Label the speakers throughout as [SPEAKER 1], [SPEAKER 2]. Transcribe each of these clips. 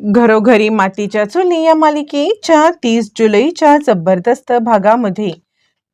[SPEAKER 1] घरोघरी मातीच्या चुली या मालिकेच्या तीस जुलैच्या जबरदस्त भागामध्ये.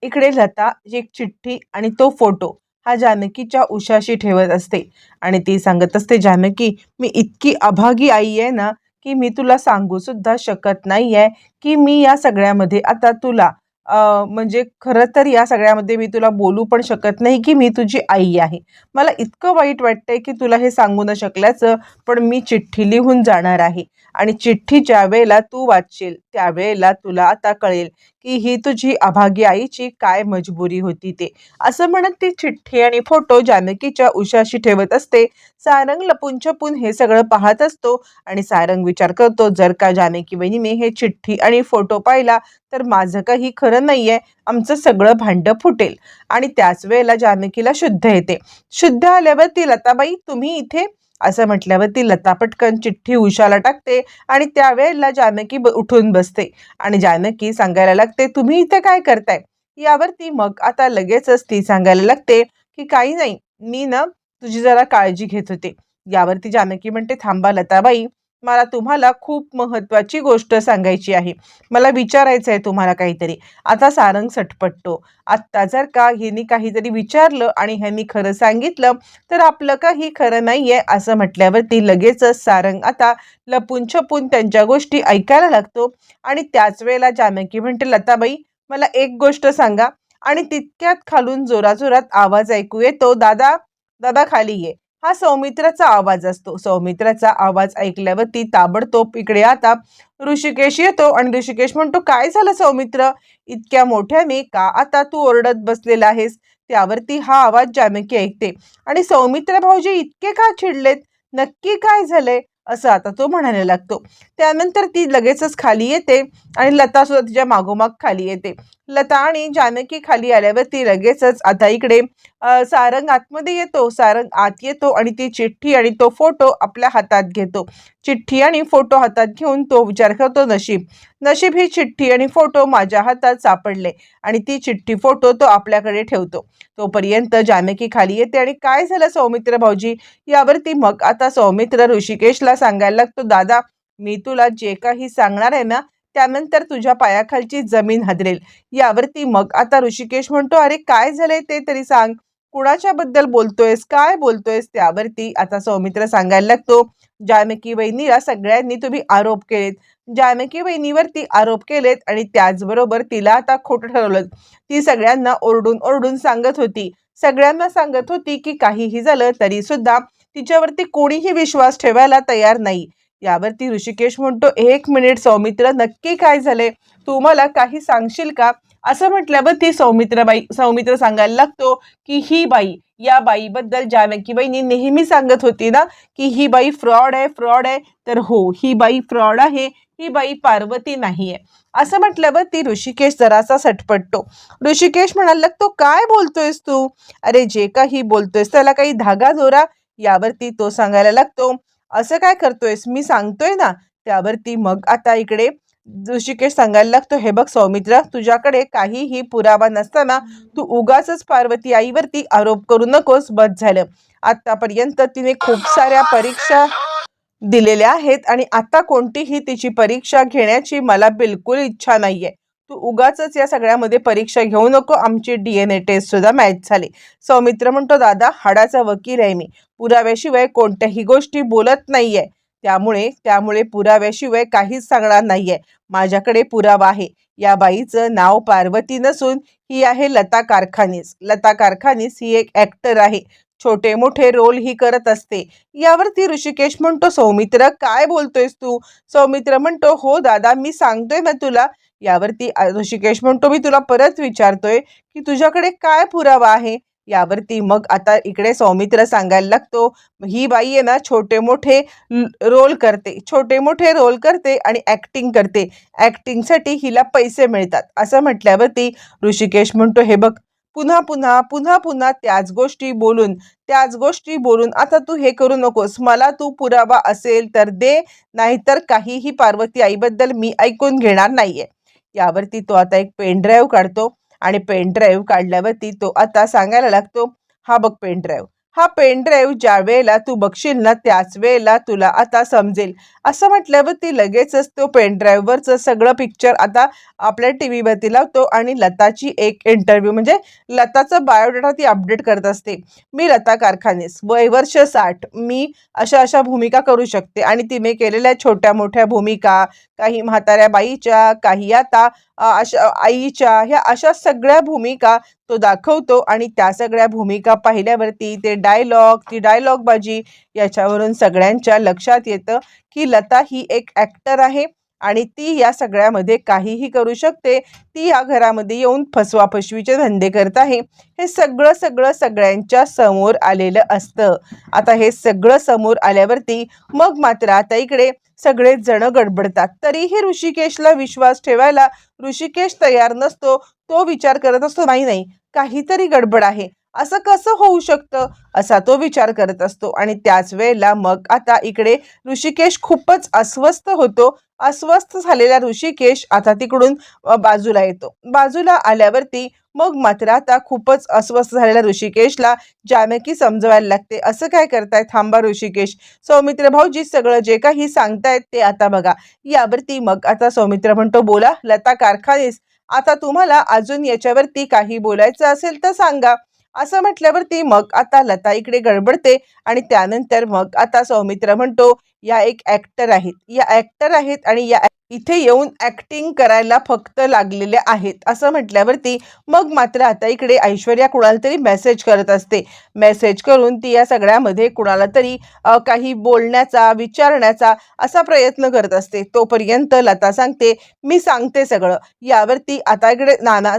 [SPEAKER 1] इकडे लता एक चिठ्ठी आणि तो फोटो हा जानकीच्या उशाशी ठेवत असते आणि ती सांगत असते जानकी मी इतकी अभागी आई आहे ना की मी तुला सांगू सुद्धा शकत नाही आहे की मी या सगळ्यामध्ये आता तुला म्हणजे खरं तर या सगळ्यामध्ये मी तुला बोलू पण शकत नाही की मी तुझी आई आहे. मला इतकं वाईट वाटतंय की तुला हे सांगू न शकल्याचं पण मी चिठ्ठी लिहून जाणार आहे. आणि चिठ्ठी ज्या वेळेला तू वाचशील त्यावेळेला तुला आता कळेल की ही तुझी अभागी आईची काय मजबुरी होती ते. असं म्हणत ती चिठ्ठी आणि फोटो जानकीच्या उशाशी ठेवत असते. सारंग लपून छपून हे सगळं पाहत असतो आणि सारंग विचार करतो जर का जानकी बहिणीने हे चिठ्ठी आणि फोटो पाहिला तर माझं काही खरं नाही आहे आमचं सगळं भांडं फुटेल. आणि त्याच वेळेला जानकीला शुद्ध येते. शुद्ध आल्यावर ती लताबाई तुम्ही इथे असं म्हटल्यावर ती लता पटकन चिठ्ठी उशाला टाकते आणि त्यावेळेला जानकी ब उठून बसते. आणि जानकी सांगायला लागते तुम्ही इथे काय करताय? यावरती मग आता लगेचच ती सांगायला लागते की काही नाही मी ना तुझी जरा काळजी घेत होते. यावरती जानकी म्हणते थांबा लताबाई मला तुम्हाला खूप महत्त्वाची गोष्ट सांगायची आहे. मला विचारायचं आहे तुम्हाला काहीतरी. आता सारंग सटपटतो. आत्ता जर का ह्यांनी काहीतरी विचारलं आणि ह्यांनी खरं सांगितलं तर आपलं काही खरं नाही आहे असं म्हटल्यावरती लगेचच सारंग आता लपून छपून त्यांच्या गोष्टी ऐकायला लागतो. आणि त्याच वेळेला जानकी म्हणते लताबाई मला एक गोष्ट सांगा. आणि तितक्यात खालून जोराजोरात आवाज ऐकू येतो दादा दादा खाली ये. हा सौमित्राचा आवाज असतो. सौमित्राचा आवाज ऐकल्यावरती ताबडतोब इकडे आता ऋषिकेश येतो आणि ऋषिकेश म्हणतो काय झालं सौमित्र? इतक्या मोठ्या मी का आता तू ओरडत बसलेला आहेस? त्यावरती हा आवाज जानकी ऐकते. आणि सौमित्र भाऊजी इतके का चिडलेत? नक्की काय झालंय? असं आता तो म्हणायला लागतो. त्यानंतर ती लगेचच खाली येते आणि लता सुद्धा तिच्या मागोमाग खाली येते. लता आणि जानकी खाली आल्यावरती लगेचच आता इकडे सारंग आतमध्ये येतो. सारंग आत येतो आणि ती चिठ्ठी आणि तो फोटो आपल्या हातात घेतो. चिठ्ठी आणि फोटो हातात घेऊन तो विचार करतो नशीब. नशीब ही चिठ्ठी आणि फोटो माझ्या हातात सापडले आणि ती चिठ्ठी फोटो तो आपल्याकडे ठेवतो. तोपर्यंत जानकी खाली येते आणि काय झालं सौमित्र भाऊजी? यावरती मग आता सौमित्र ऋषिकेशला सांगायला लागतो दादा मी तुला जे काही सांगणार आहे ना त्यानंतर तुझ्या पायाखालची जमीन हदरेल. यावरती मग आता ऋषिकेश म्हणतो अरे काय झालंय ते तरी सांग. कुणाच्या बद्दल बोलतोयस? काय बोलतोयस? त्यावरती आता सौमित्र सांगायला लागतो जानकी वहिनीला सगळ्यांनी तुम्ही आरोप केलेत. जानकी वहिनीवरती आरोप केलेत आणि त्याचबरोबर तिला आता खोटं ठरवलं ती सगळ्यांना ओरडून ओरडून सांगत होती. सगळ्यांना सांगत होती की काहीही झालं तरी सुद्धा तिच्यावरती कोणीही विश्वास ठेवायला तयार नाही. यावरती ऋषिकेश म्हणतो एक मिनिट सौमित्र नक्की काय झाले तू मला काही सांगशील का? असं म्हटल्यावर ती सौमित्रबाई सौमित्र सांगायला लागतो की ही बाई या बाईबद्दल जानकीबाईंनी नेहमी सांगत होती ना की ही बाई फ्रॉड आहे फ्रॉड आहे तर हो ही बाई फ्रॉड आहे ही बाई पार्वती नाही आहे असं म्हटल्यावर ती ऋषिकेश जरासा सटपटतो. ऋषिकेश म्हणायला लागतो काय बोलतोयस तू? अरे जे काही बोलतोयस त्याला काही धागा जोरा. यावरती तो सांगायला लागतो असं काय करतोयस? मी सांगतोय ना. त्यावरती मग आता इकडे ऋषिकेश सांगायला लागतो हे बघ सौमित्र तुझ्याकडे काहीही पुरावा नसताना तू उगाच पार्वती आईवरती आरोप करू नकोस बस झालं. आतापर्यंत तिने खूप साऱ्या परीक्षा दिलेल्या आहेत आणि आता कोणतीही तिची परीक्षा घेण्याची मला बिलकुल इच्छा नाहीये. तू उगाच या सगळ्यामध्ये परीक्षा घेऊ नको. आमची डी एन ए टेस्ट सुद्धा मॅच झाली. सौमित्र म्हणतो दादा हाडाचा वकील आहे मी. पुराव्याशिवाय कोणत्याही गोष्टी बोलत नाहीये. त्यामुळे त्यामुळे पुराव्याशिवाय काहीच सांगणार नाहीये. माझ्याकडे पुरावा आहे. या बाईचं नाव पार्वती नसून ही आहे लता कारखानीस लता कारखानीस ही एक ऍक्टर आहे. छोटे मोठे रोल ही करत असते. यावरती ऋषिकेश म्हणतो सौमित्र काय बोलतोयस तू? सौमित्र म्हणतो हो दादा मी सांगतोय ना तुला. यावरती ऋषिकेश म्हणतो मी तुला परत विचारतोय की तुझ्याकडे काय पुरावा आहे? यावरती मग आता इकडे सौमित्र सांगायला लागतो ही बाई आहे ना छोटे मोठे रोल करते छोटे मोठे रोल करते आणि ॲक्टिंग करते. ॲक्टिंगसाठी हिला पैसे मिळतात. असं म्हटल्यावरती ऋषिकेश म्हणतो हे बघ पुन्हा पुन्हा पुन्हा पुन्हा त्याच गोष्टी बोलून त्याच गोष्टी बोलून आता तू हे करू नकोस. मला तू पुरावा असेल तर दे नाहीतर काहीही पार्वती आईबद्दल मी ऐकून घेणार नाहीये. यावरती तो आता एक पेनड्राईव्ह काढतो आणि पेनड्राईव्ह काढल्यावरती तो आता सांगायला लागतो हा बघ पेनड्राईव्ह हा पेनड्राईव्ह ज्या वेळेला तू बघशील ना त्याच वेळेला तुला आता समजेल. असं म्हटल्यावर ती लगेचच तो पेनड्राईव्हवरचं सगळं पिक्चर आता आपल्या टी व्हीवरती लावतो आणि लताची एक इंटरव्ह्यू म्हणजे लताचं बायोडाटा ती अपडेट करत असते. मी लता कारखानेस वय वर्ष साठ मी अशा अशा भूमिका करू शकते आणि तिने केलेल्या छोट्या मोठ्या भूमिका काही म्हाताऱ्या बाईच्या काही आता अशा आईच्या ह्या अशा सगळ्या भूमिका तो दाखवतो आणि त्या सगळ्या भूमिका पाहिल्यावरती ते डायलॉग ती डायलॉग बाजी याच्यावरून सगळ्यांच्या लक्षात येतं की लता ही एक ॲक्टर आहे आणि ती या सगळ्यामध्ये काहीही करू शकते. ती या घरामध्ये येऊन फसवाफसवीचे धंदे करत आहे. हे सगळं सगळं सगळ्यांच्या समोर आलेलं असतं. आता हे सगळं समोर आल्यावरती मग मात्र आता इकडे सगळेच जण गडबडतात. तरीही ऋषिकेशला विश्वास ठेवायला ऋषिकेश तयार नसतो. तो विचार करत असतो नाही नाही काहीतरी गडबड आहे. असं कसं होऊ शकतं? असा तो विचार करत असतो. आणि त्याच वेळेला मग आता इकडे ऋषिकेश खूपच अस्वस्थ होतो. अस्वस्थ झालेला ऋषिकेश आता तिकडून बाजूला येतो. बाजूला आल्यावरती मग मात्र आता खूपच अस्वस्थ झालेल्या ऋषिकेशला जानकी समजवायला लागते. असं काय करताय? थांबा ऋषिकेश. सौमित्र भाऊजी सगळं जे काही सांगतायत ते आता बघा. यावरती मग आता सौमित्र म्हणतो बोला लता कारखानेस आता तुम्हाला अजून याच्यावरती काही बोलायचं असेल तर सांगा. असं म्हटल्यावरती मग आता लता इकडे गडबडते आणि त्यानंतर मग आता सौमित्र म्हणतो या एक ॲक्टर आहेत. या ॲक्टर आहेत आणि या इथे येऊन ॲक्टिंग करायला फक्त लागलेले आहेत. असं म्हटल्यावरती मग मात्र आता इकडे ऐश्वर्या कुणाला तरी मेसेज करत असते. मेसेज करून ती या सगळ्यामध्ये कुणाला तरी काही बोलण्याचा विचारण्याचा असा प्रयत्न करत असते. तोपर्यंत लता सांगते मी सांगते सगळं. यावरती आता इकडे नाना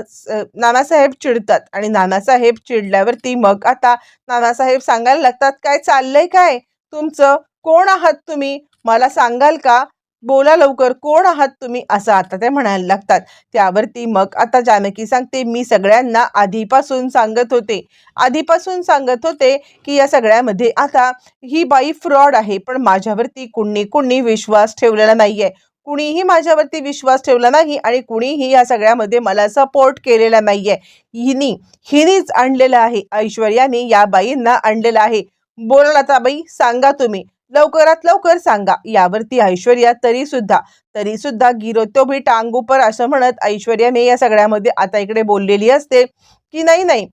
[SPEAKER 1] नानासाहेब चिडतात आणि नानासाहेब चिडल्यावरती मग आता नानासाहेब सांगायला लागतात काय चाललंय काय? तुमचं कोण आहात तुम्ही? मला सांगाल का? बोला लवकर कोण आहात तुम्ही? असं आता ते म्हणायला लागतात. त्यावरती मग आता जानकी सांगते मी सगळ्यांना आधीपासून सांगत होते. आधीपासून सांगत होते की या सगळ्यामध्ये आता ही बाई फ्रॉड आहे पण माझ्यावरती कुणी कुणी विश्वास ठेवलेला नाहीये. कुणीही माझ्यावरती विश्वास ठेवला नाही आणि कुणीही या सगळ्यामध्ये मला सपोर्ट केलेला नाहीये. हिनी हिनीच आणलेलं आहे ऐश्वर्याने या बाईंना आणलेलं आहे. बोला आता बाई सांगा तुम्ही. लवकरात लवकर सांगा. यावरती ऐश्वर्या तरी सुद्धा तरी सुद्धा गिरो भी टांगूपर असं म्हणत ऐश्वर्याने या सगळ्यामध्ये आता इकडे बोललेली असते की नाही नाही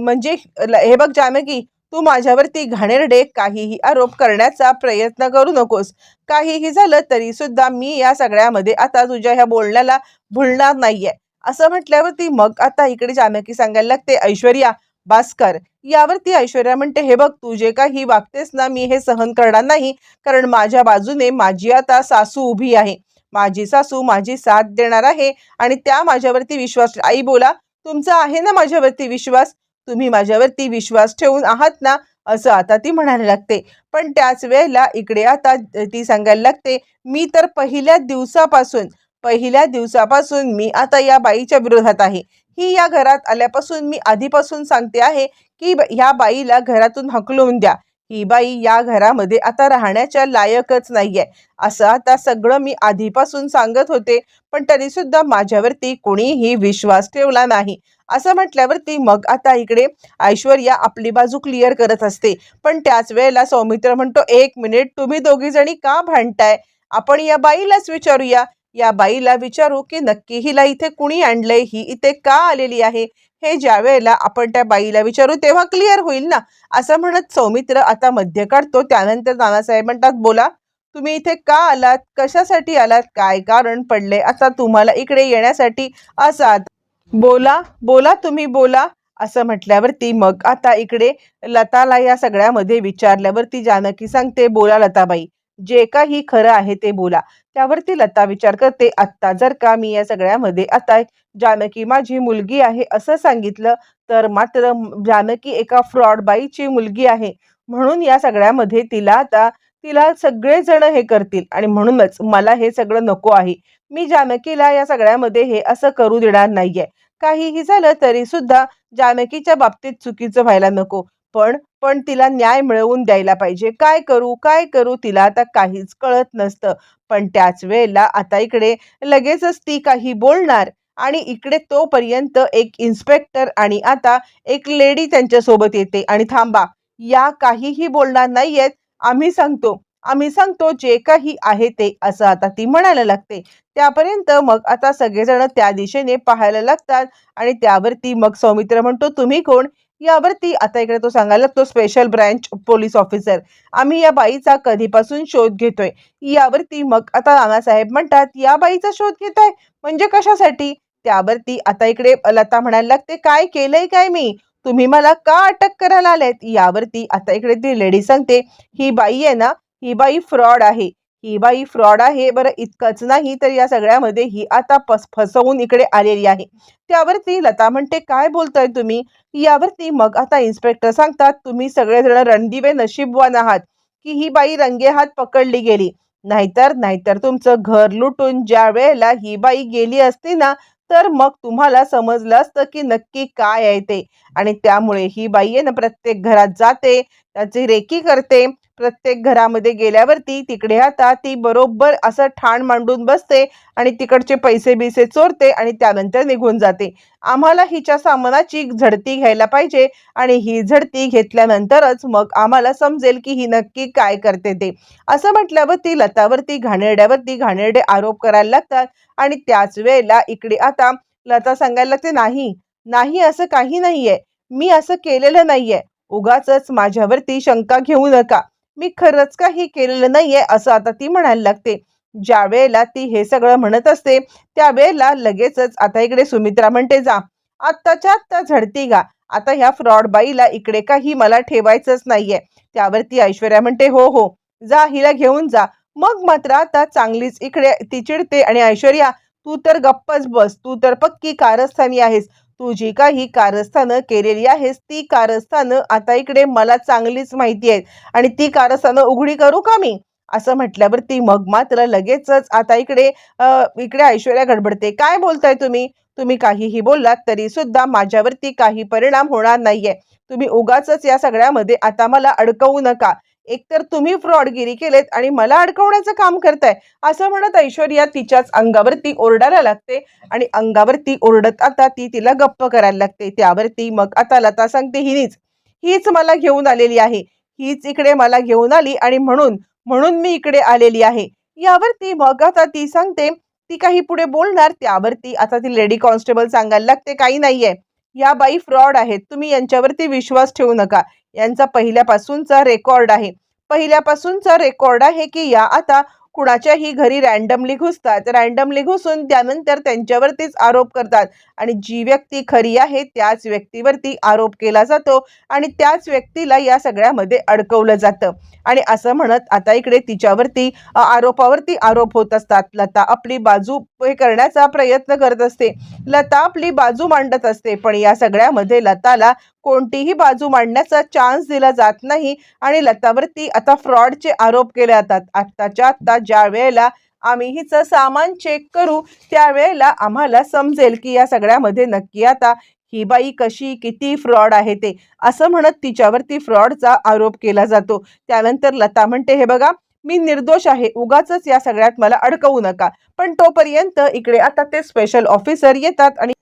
[SPEAKER 1] म्हणजे ल- हे बघ जानकी तू माझ्यावरती घाणेरडे काहीही आरोप करण्याचा प्रयत्न करू नकोस. काहीही झालं तरी सुद्धा मी या सगळ्यामध्ये आता तुझ्या ह्या बोलण्याला भुलणार नाहीये. असं म्हटल्यावरती मग आता इकडे जानकी सांगायला लागते ऐश्वर्या भास्कर यावरती ऐश्वर्या म्हणते हे बघ तू जे काही वागतेस ना मी हे सहन करणार नाही कारण माझ्या बाजूने माझी आता सासू उभी आहे. माझी सासू माझी साथ देणार आहे आणि त्या माझ्यावरती विश्वास आई बोला तुमचा आहे ना माझ्यावरती विश्वास? तुम्ही माझ्यावरती विश्वास ठेवून आहात ना? असं आता ती म्हणायला लागते. पण त्याच वेळेला इकडे आता ती सांगायला लागते मी तर पहिल्या दिवसापासून पहिल्या दिवसापासून मी आता या बाईच्या विरोधात आहे. ही या घरात आल्यापासून मी आधीपासून सांगते आहे की ब- ह्या बाईला घरातून हकलवून द्या. ही बाई या घरामध्ये आता राहण्याच्या लायकच नाहीये. असं आता सगळं मी आधीपासून सांगत होते पण तरी सुद्धा माझ्यावरती कोणीही विश्वास ठेवला नाही. असं म्हटल्यावरती मग आता इकडे ऐश्वर्या आपली बाजू क्लिअर करत असते. पण त्याच वेळेला सौमित्र म्हणतो एक मिनिट तुम्ही दोघी जणी का भांडताय? आपण या बाईलाच विचारूया. या बाईला विचारू की नक्की हिला इथे कुणी आणलंय? ही इथे का आलेली आहे? हे ज्या वेळेला आपण त्या बाईला विचारू तेव्हा क्लिअर होईल ना? असं म्हणत सौमित्र आता मध्य काढतो. त्यानंतर नानासाहेब म्हणतात बोला तुम्ही इथे का आलात? कशासाठी आलात? काय कारण पडले? आता तुम्हाला इकडे येण्यासाठी असात बोला बोला तुम्ही बोला असं म्हटल्यावरती मग आता इकडे लताला या सगळ्यामध्ये विचारल्यावरती जानकी सांगते बोला लताबाई जे काही खरं आहे ते बोला. त्यावरती लता विचार करते आत्ता जर का मी या सगळ्यामध्ये आता जानकी माझी मुलगी आहे असं सांगितलं तर मात्र जानकी एका फ्रॉड बाईची मुलगी आहे. म्हणून या सगळ्यामध्ये तिला आता तिला सगळेजण हे करतील आणि म्हणूनच मला हे सगळं नको आहे. मी जानकीला या सगळ्यामध्ये हे असं करू देणार नाहीये. काहीही झालं तरी सुद्धा जानकीच्या बाबतीत चुकीचं व्हायला नको. पण पण तिला न्याय मिळवून द्यायला पाहिजे. काय करू काय करू तिला आता काहीच कळत नसतं. पण त्याच वेळेला आता इकडे लगेचच ती काही बोलणार आणि इकडे तोपर्यंत एक इन्स्पेक्टर आणि आता एक लेडी त्यांच्यासोबत येते आणि थांबा या काहीही बोलणार नाहीयेत. आम्ही सांगतो आम्ही सांगतो जे काही आहे ते असं आता ती म्हणायला लागते. त्यापर्यंत मग आता सगळेजण त्या दिशेने पाहायला लागतात आणि त्यावरती मग सौमित्र म्हणतो तुम्ही कोण? यावरती आता इकडे तो सांगायला लागतो स्पेशल ब्रँच पोलीस ऑफिसर आम्ही या बाईचा कधीपासून शोध घेतोय. यावरती मग आता नानासाहेब म्हणतात या बाईचा शोध घेताय? म्हणजे कशासाठी? त्यावरती आता इकडे लता म्हणायला लागते काय केलंय काय मी? तुम्ही मला का अटक करायला आलेत? यावरती आता इकडे ती लेडी सांगते ही बाई आहे ना ही बाई फ्रॉड आहे. ही बाई फ्रॉड आहे बरं इतकंच नाही तर या सगळ्यामध्ये ही आता पस फसवून इकडे आलेली आहे. त्यावरती लता म्हणते काय बोलताय तुम्ही? यावरती मग आता इन्स्पेक्टर सांगतात तुम्ही सगळेजण रणदिवे नशीबवान आहात की ही बाई रंगे हात पकडली गेली. नाहीतर नाहीतर तुमचं घर लुटून ज्या वेळेला ही बाई गेली असती ना तर मग तुम्हाला समजलं असतं की नक्की काय आहे ते. आणि त्यामुळे ही बाई आहे ना प्रत्येक घरात जाते त्याची रेकी करते. प्रत्येक घरामध्ये गेल्यावरती तिकडे आता ती बरोबर असं ठाण मांडून बसते आणि तिकडचे पैसे बिसे चोरते आणि त्यानंतर निघून जाते. आम्हाला हिच्या सामानाची झडती घ्यायला पाहिजे आणि ही झडती घेतल्यानंतरच मग आम्हाला समजेल की ही नक्की काय करते ते. असं म्हटल्यावरती लतावरती घाणेरड्यावरती घाणेरडे आरोप करायला लागतात आणि त्याच वेळेला इकडे आता लता सांगायला लागते नाही नाही असं काही नाहीये. मी असं केलेलं नाहीये. उगाच माझ्यावरती शंका घेऊ नका. मी खरंच काही केलेलं नाहीये असं आता ती म्हणायला लागते. ज्या वेळेला ती हे सगळं म्हणत असते त्यावेळेला लगेचच आता इकडे सुमित्रा म्हणते जा. आत्ताच्या आत्ता झडती गा. आता ह्या फ्रॉड बाईला इकडे काही मला ठेवायचंच नाहीये. त्यावरती ऐश्वर्या म्हणते हो हो. जा हिला घेऊन जा. मग मात्र आता चांगलीच इकडे ती चिडते आणि ऐश्वर्या तू तर गप्पच बस. तू तर पक्की कारस्थानी आहेस. तू जी काही कारस्थानं केलेली आहेस ती कारस्थानं आता इकडे मला चांगलीच माहिती आहेत आणि ती कारस्थानं उघडी करू का मी? असं म्हटल्यावर ती मग मात्र लगेचच आता इकडे इकडे ऐश्वर्या गडबडते. काय बोलताय तुम्ही? तुम्ही काहीही बोललात तरी सुद्धा माझ्यावरती काही परिणाम होणार नाहीये. तुम्ही उगाच या सगळ्यामध्ये आता मला अडकवू नका. एकतर तुम्ही फ्रॉडगिरी केलेत आणि मला अडकवण्याचं काम करताय असं म्हणत ऐश्वर्या तिच्याच अंगावरती ओरडायला लागते आणि अंगावरती ओरडत आता ती तिला गप्प करायला लागते. त्यावरती मग आता लता सांगते हिनीच हीच मला घेऊन आलेली आहे. हीच इकडे मला घेऊन आली आणि म्हणून म्हणून मी इकडे आलेली आहे. यावरती मग आता ती सांगते ती काही पुढे बोलणार. त्यावरती आता ती लेडी कॉन्स्टेबल सांगायला लागते काही नाहीये. या बाई फ्रॉड आहेत. तुम्ही यांच्यावरती विश्वास ठेवू नका. यांचा पहिल्यापासूनचा रेकॉर्ड आहे. पहिल्यापासूनचा रेकॉर्ड आहे की या आता कुणाच्याही घरी रॅन्डमली घुसतात. रॅन्डमली घुसून त्यानंतर त्यांच्यावरतीच आरोप करतात. आणि जी व्यक्ती खरी आहे त्याच व्यक्तीवरती आरोप केला जातो आणि त्याच व्यक्तीला या सगळ्यामध्ये अडकवलं जातं. आणि असं म्हणत आता इकडे तिच्यावरती आरोपावरती आरोप होत असतात. लता आपली बाजू हे करण्याचा प्रयत्न करत असते. लता आपली बाजू मांडत असते. पण या सगळ्यामध्ये लताला कोणतीही बाजू मांडण्याचा चान्स दिला जात नाही आणि लतावरती आता फ्रॉडचे आरोप केले जातात. आत्ताच्या आत्ता ज्या वेळेला आम्ही हिचं सामान चेक करू त्यावेळेला आम्हाला समजेल की या सगळ्यामध्ये नक्की आता ही बाई कशी किती फ्रॉड आहे ते. असं म्हणत तिच्यावरती फ्रॉडचा आरोप केला जातो. त्यानंतर लता म्हणते हे बघा मी निर्दोष आहे. उगाच या सगळ्यात मला अडकवू नका. पण तोपर्यंत इकडे आता ते स्पेशल ऑफिसर येतात आणि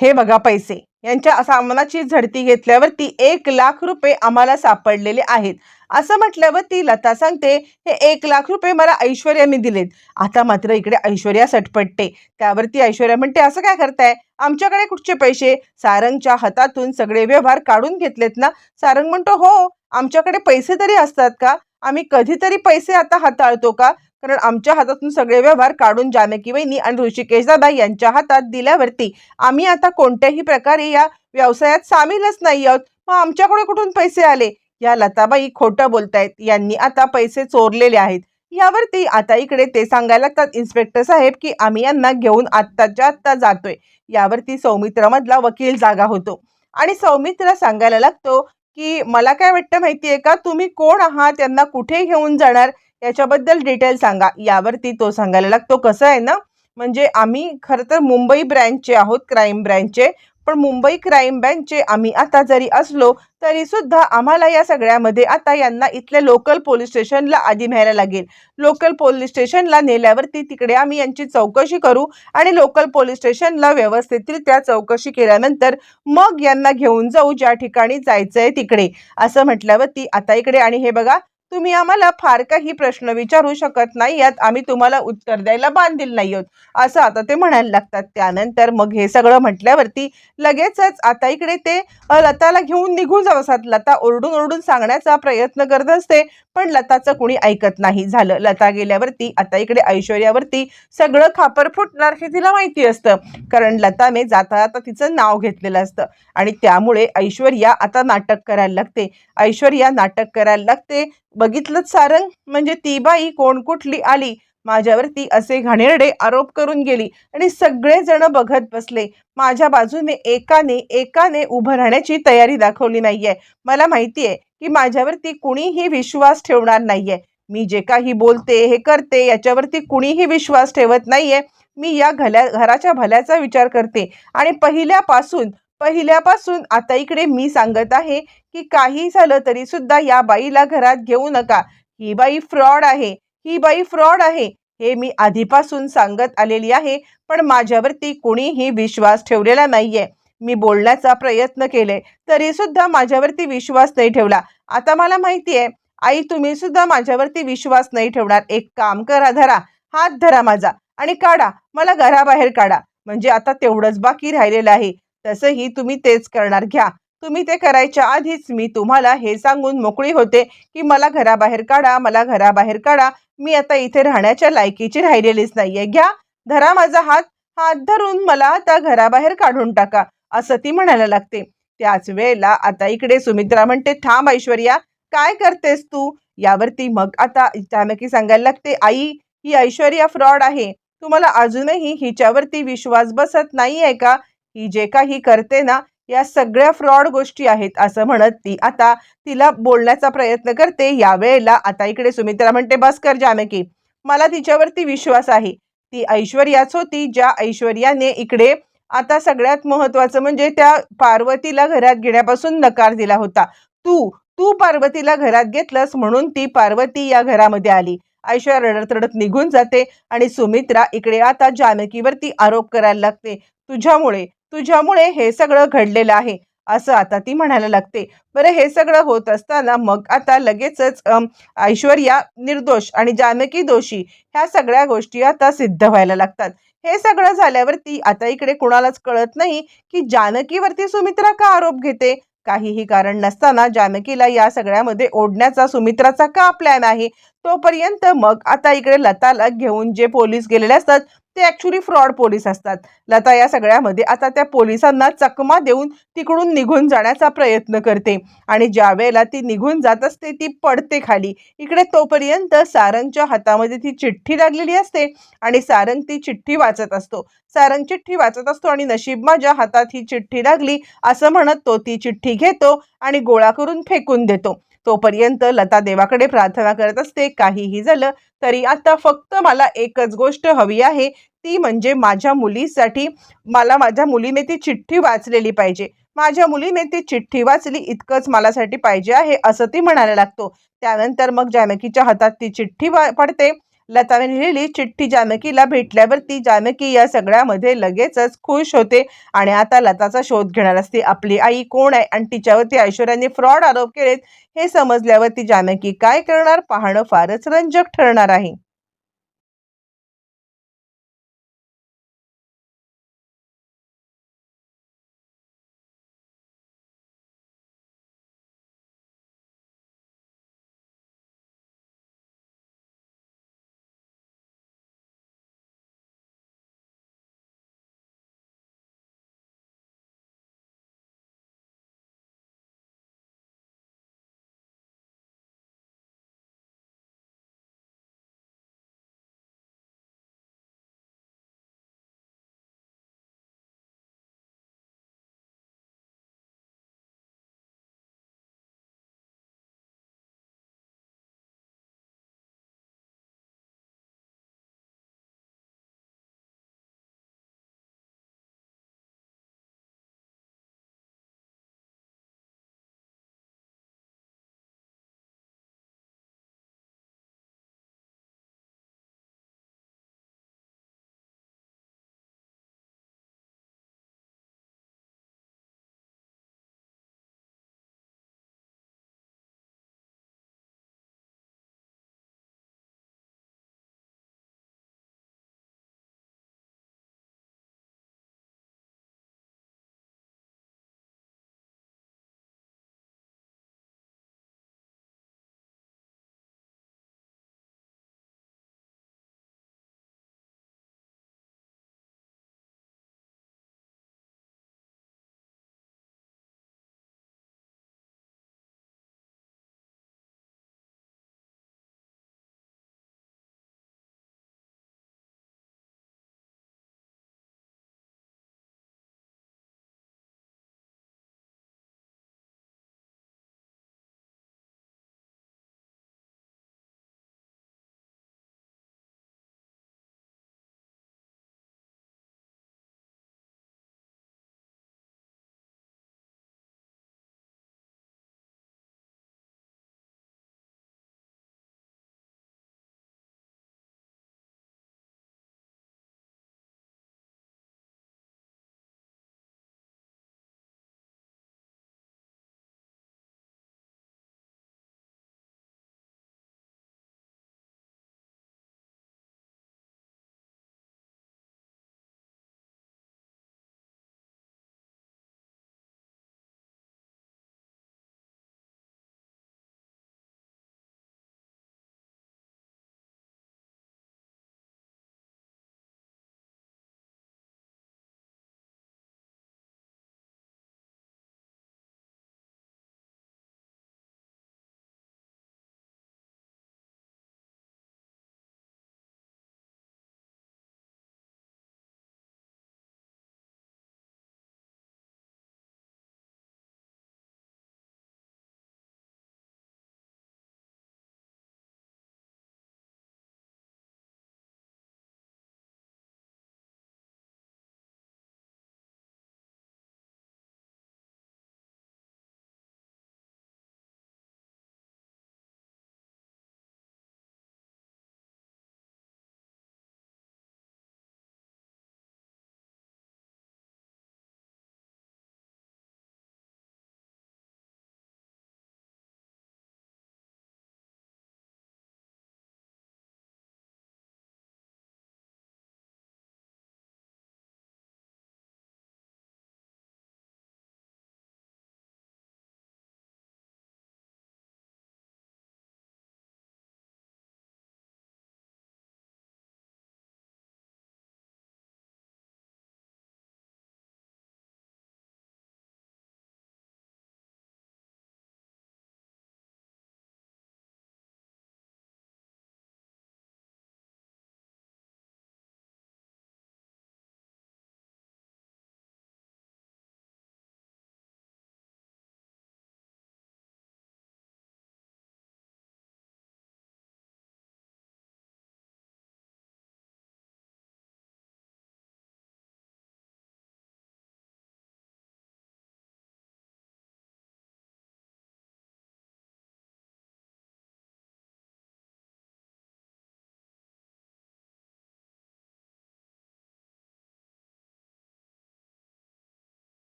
[SPEAKER 1] हे बघा पैसे. यांच्या सामानाची झडती घेतल्यावरती एक लाख रुपये आम्हाला सापडलेले आहेत. असं म्हटल्यावर ती लता सांगते हे एक लाख रुपये मला ऐश्वर्याने दिलेत. आता मात्र इकडे ऐश्वर्या सटपटते. त्यावरती ऐश्वर्या म्हणते असं काय करताय? आमच्याकडे कुठचे पैसे? सारंगच्या हातातून सगळे व्यवहार काढून घेतलेत ना? सारंग म्हणतो हो आमच्याकडे पैसे तरी असतात का? आम्ही कधीतरी पैसे आता हाताळतो का? कारण आमच्या हातातून सगळे व्यवहार काढून जानकी वहिनी आणि ऋषिकेश दादा यांच्या हातात दिल्यावरती आम्ही आता कोणत्याही प्रकारे या व्यवसायात सामीलच नाही आहोत. मग आमच्याकडे कुठून पैसे आले? या लताबाई खोटं बोलतायत. यांनी आता पैसे चोरलेले आहेत. यावरती आता इकडे ते सांगायला लागतात इन्स्पेक्टर साहेब की आम्ही यांना घेऊन आत्ताच्या आत्ता जातोय. यावरती सौमित्रामधला वकील जागा होतो. आणि सौमित्र सांगायला लागतो की मला काय वाटतं माहिती आहे का? तुम्ही कोण आहात? यांना कुठे घेऊन जाणार? त्याच्याबद्दल डिटेल सांगा. यावरती तो सांगायला लागतो. कसं आहे ना म्हणजे आम्ही खरं तर मुंबई ब्रँचचे आहोत क्राईम ब्रँचचे पण मुंबई क्राईम ब्रँचचे आम्ही आता जरी असलो तरी सुद्धा आम्हाला या सगळ्यामध्ये आता यांना इथल्या लोकल पोलीस स्टेशनला आधी न्यायला लागेल. लोकल पोलीस स्टेशनला नेल्यावरती तिकडे आम्ही यांची चौकशी करू आणि लोकल पोलीस स्टेशनला व्यवस्थितरित्या चौकशी केल्यानंतर मग यांना घेऊन जाऊ ज्या ठिकाणी जायचंय तिकडे. असं म्हटल्यावरती आता इकडे आणि हे बघा तुम्ही आम्हाला फार काही प्रश्न विचारू शकत नाही यात आम्ही तुम्हाला उत्तर द्यायला बांधील नाही आहोत. असं आता ते म्हणायला लागतात. त्यानंतर मग हे सगळं म्हटल्यावरती लगेचच आता इकडे ते लताला घेऊन निघून जात असतात. लता ओरडून ओरडून सांगण्याचा प्रयत्न करत असते पण लताचं कुणी ऐकत नाही. झालं. लता गेल्यावरती आता इकडे ऐश्वर्यावरती सगळं खापर फुटणार हे तिला माहिती असतं. कारण लताने जाता जाता तिचं नाव घेतलेलं असतं. आणि त्यामुळे ऐश्वर्या आता नाटक करायला लागते. ऐश्वर्या नाटक करायला लागते. बघितलंच सारंग म्हणजे ती बाई कोण कुठली आली? माझ्यावरती असे घाणेरडे आरोप करून गेली आणि सगळेजण बघत बसले. माझ्या बाजूने एकाने एकाने उभं राहण्याची तयारी दाखवली नाहीये. मला माहितीये की माझ्यावरती कुणीही विश्वास ठेवणार नाहीये. मी जे काही बोलते हे करते याच्यावरती कुणीही विश्वास ठेवत नाहीये. मी या घल्या घराच्या भल्याचा विचार करते. आणि पहिल्यापासून पहिल्यापासून आता इकडे मी सांगत आहे की काही झालं तरी सुद्धा या बाईला घरात घेऊ नका. ही बाई फ्रॉड आहे. ही बाई फ्रॉड आहे. हे मी आधीपासून सांगत आलेली आहे पण माझ्यावरती कोणीही विश्वास ठेवलेला नाहीये. मी बोलण्याचा प्रयत्न केले तरी सुद्धा माझ्यावरती विश्वास नाही ठेवला. आता मला माहिती आहे आई तुम्ही सुद्धा माझ्यावरती विश्वास नाही ठेवणार. एक काम करा धरा. हात धरा माझा आणि काढा. मला घराबाहेर काढा. म्हणजे आता तेवढंच बाकी राहिलेलं आहे. तसंही तुम्ही तेच करणार. घ्या. तुम्ही ते करायच्या आधीच मी तुम्हाला हे सांगून मोकळी होते की मला घराबाहेर काढा मला घराबाहेर काढा. मी आता इथे राहण्याच्या लायकीची राहिलेलीच नाहीये. घ्या. धरा माझा हात. हात धरून मला आता घराबाहेर काढून टाका असं ती म्हणायला लागते. त्याच वेळेला आता इकडे सुमित्रा म्हणते थांब ऐश्वर्या काय करतेस तू? यावरती मग आता जानकी सांगायला लागते आई ही ऐश्वर्या फ्रॉड आहे. तुम्हाला अजूनही हिच्यावरती विश्वास बसत नाही आहे का? ही जे काही करते ना या सगळ्या फ्रॉड गोष्टी आहेत असं म्हणत ती. आता तिला बोलण्याचा प्रयत्न करते. यावेळेला आता इकडे सुमित्रा म्हणते बस कर जानकी मला तिच्यावरती विश्वास आहे. ती ऐश्वर्याच होती ज्या ऐश्वर्याने इकडे आता सगळ्यात महत्वाचं म्हणजे त्या पार्वतीला घरात घेण्यापासून नकार दिला होता. तू तू पार्वतीला घरात घेतलंस म्हणून ती पार्वती या घरामध्ये आली. ऐश्वर्या रडत रडत निघून जाते आणि सुमित्रा इकडे आता जानकीवरती आरोप करायला लागते. तुझ्यामुळे तुझ्यामुळे हे सगळं घडलेलं आहे असं आता ती म्हणायला लागते. बरं हे सगळं होत असताना मग आता लगेचच ऐश्वर्या निर्दोष आणि जानकी दोषी ह्या सगळ्या गोष्टी आता सिद्ध व्हायला लागतात. हे सगळं झाल्यावरती आता इकडे कुणालाच कळत नाही की जानकीवरती सुमित्रा का आरोप घेते? काहीही कारण नसताना जानकीला या सगळ्यामध्ये ओढण्याचा सुमित्राचा का प्लॅन आहे? तोपर्यंत मग आता इकडे लताला घेऊन जे पोलीस गेलेले असतात ते ऍक्च्युली फ्रॉड पोलीस असतात. लता या सगळ्यामध्ये आता त्या पोलिसांना चकमा देऊन तिकडून निघून जाण्याचा प्रयत्न करते. आणि ज्या वेळेला ती निघून जात असते ती पडते खाली. इकडे तोपर्यंत सारंगच्या हातामध्ये ती चिठ्ठी लागलेली असते आणि सारंग ती चिठ्ठी वाचत असतो. सारंग चिठ्ठी वाचत असतो आणि नशीब माझ्या हातात ही चिठ्ठी लागली असं म्हणत तो ती चिठ्ठी घेतो आणि गोळा करून फेकून देतो. तोपर्यंत लता देवाकडे प्रार्थना करत असते. काहीही झालं तरी आता फक्त मला एकच गोष्ट हवी आहे. ती म्हणजे माझ्या मुलीसाठी मला माझ्या मुलीने ती चिठ्ठी वाचलेली पाहिजे. माझ्या मुलीने ती चिठ्ठी वाचली इतकंच मलासाठी पाहिजे आहे असं ती म्हणायला लागतो. त्यानंतर मग जानकीच्या हातात ती चिठ्ठी वा- पडते. लताने लिहिलेली चिठ्ठी जानकीला भेटल्यावरती जानकी या सगळ्यामध्ये लगेचच खुश होते. आणि आता लताचा शोध घेणार असते आपली आई कोण आहे? आणि तिच्यावरती ऐश्वर्याने फ्रॉड आरोप केलेत हे समजल्यावरती जानकी काय करणार? पाहणं फारच रंजक ठरणार आहे.